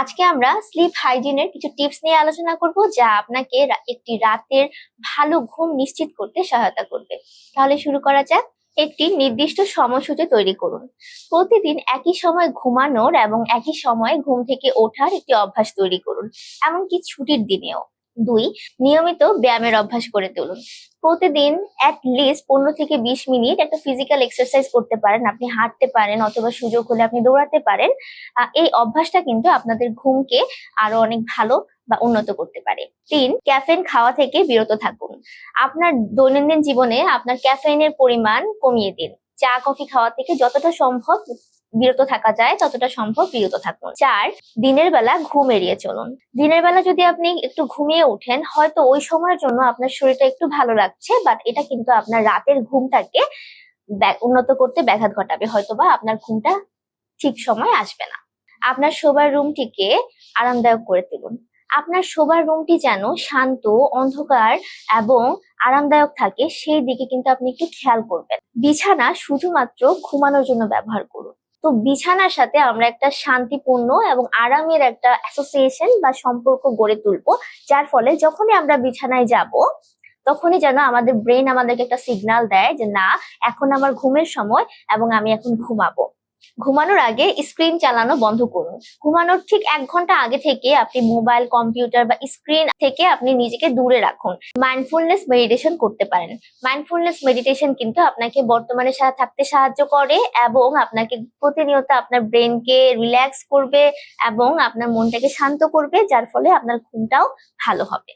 আজকে আমরা স্লিপ হাইজিনের কিছু টিপস নিয়ে আলোচনা করব যা আপনাকে একটি রাতের ভালো ঘুম নিশ্চিত করতে সহায়তা করবে। তাহলে শুরু করা যাক। একটি নির্দিষ্ট সময়সূচি তৈরি করুন। প্রতিদিন একই সময় ঘুমানোর এবং একই সময় ঘুম থেকে ওঠার একটি অভ্যাস তৈরি করুন। এমনকি ছুটির দিনেও। দুই, নিয়মিত ব্যায়ামের অভ্যাস করে তুলুন। প্রতিদিন অ্যাট লিস্ট পনেরো থেকে বিশ মিনিট একটা ফিজিক্যাল এক্সারসাইজ করতে পারেন। আপনি হাঁটতে পারেন অথবা সুযোগ হলে আপনি দৌড়াতে পারেন। এই অভ্যাসটা কিন্তু আপনাদের ঘুমকে আরও অনেক ভালো বা উন্নত করতে পারে। তিন ক্যাফেন খাওয়া থেকে বিরত থাকুন। আপনার দৈনন্দিন জীবনে আপনার ক্যাফেইনের পরিমাণ কমিয়ে দিন। চা কফি খাওয়া থেকে যতটা সম্ভব বিরত থাকা যায়, ততটা সম্ভব বিরত থাকুন। চার, দিনের বেলা ঘুম এড়িয়ে চলুন। দিনের বেলা যদি আপনি একটু ঘুমিয়ে ওঠেন, হয়তো ওই সময়ের জন্য আপনার শরীরটা একটু ভালো লাগছে বাট এটা কিন্তু আপনার রাতের ঘুমটাকে উন্নত করতে ব্যাঘাত ঘটাবে, হয়তোবা আপনার ঘুমটা ঠিক সময় আসবে না। আপনার শোবার রুমটিকে আরামদায়ক করে তুলুন। আপনার শোবার রুমটি যেন শান্ত, অন্ধকার এবং আরামদায়ক থাকে, সেই দিকে কিন্তু আপনি একটু খেয়াল করবেন। বিছানা শুধুমাত্র ঘুমানোর জন্য ব্যবহার করুন। তো বিছানার সাথে আমরা একটা শান্তিপূর্ণ এবং আরামের একটা অ্যাসোসিয়েশন বা সম্পর্ক গড়ে তুলবো, যার ফলে যখনই আমরা বিছানায় যাব, তখনই যেন আমাদের ব্রেন আমাদেরকে একটা সিগনাল দেয় যে, না, এখন আমার ঘুমের সময় এবং আমি এখন ঘুমাবো। ঘুমানোর আগে স্ক্রিন চালানো বন্ধ করুন। ঘুমানোর ঠিক এক ঘণ্টা আগে থেকে আপনি মোবাইল কম্পিউটার বা স্ক্রিন থেকে আপনি নিজেকে দূরে রাখুন। মাইন্ডফুলনেস মেডিটেশন করতে পারেন। মাইন্ডফুলনেস মেডিটেশন কিন্তু আপনাকে বর্তমানে থাকতে সাহায্য করে এবং আপনাকে প্রতিনিয়ত আপনার ব্রেনকে রিল্যাক্স করবে এবং আপনার মনটাকে শান্ত করবে, যার ফলে আপনার ঘুমটাও ভালো হবে।